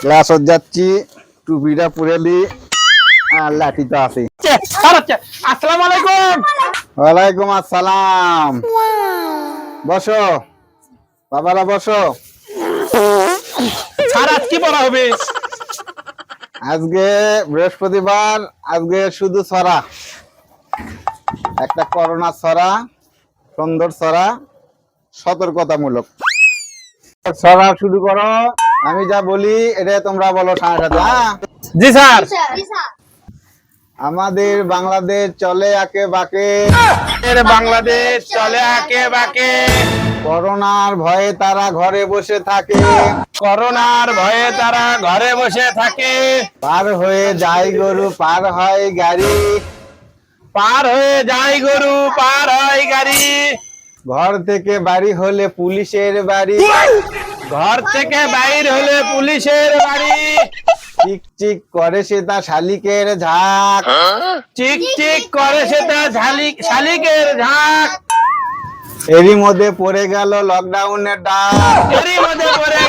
ক্লাসত যাচ্ছি টুপিটা পরে লি আর লাঠি তো আছে আসসালামু আলাইকুম। ওয়ালাইকুম আসসালাম। বসো। বাবারা বসো। স্যার আজ কি পড়া হবে? আজকে বৃহস্পতিবার আজকে শুধু ছড়া। একটা করোনা ছড়া সুন্দর ছড়া সতর্কতামূলক। ছড়া শুরু করো। আমি যা বলি এটা তোমরা বলো সাথে হ্যাঁ? জি স্যার। আমাদের বাংলাদেশ চলে আকে বাকে। বাংলাদেশ চলে আকে বাকে। করোনার ভয়ে তারা ঘরে বসে থাকে। করোনার ভয়ে তারা ঘরে বসে থাকে। পার হয়ে যায় গরু পার হয় গাড়ি। পার হয়ে যায় গরু পার হয় গাড়ি। ঘর থেকে বাড়ি হলে পুলিশের বাড়ি। ঘর থেকে বাইর হলে পুলিশের বাড়ি চিক চিক করে সে তা শালিকের ঝাঁক। চিক চিক করে সে তা শালিক শালিকের ঝাঁক। এরই মধ্যে পড়ে গেল লকডাউনের ডাক। এরই মধ্যে পড়ে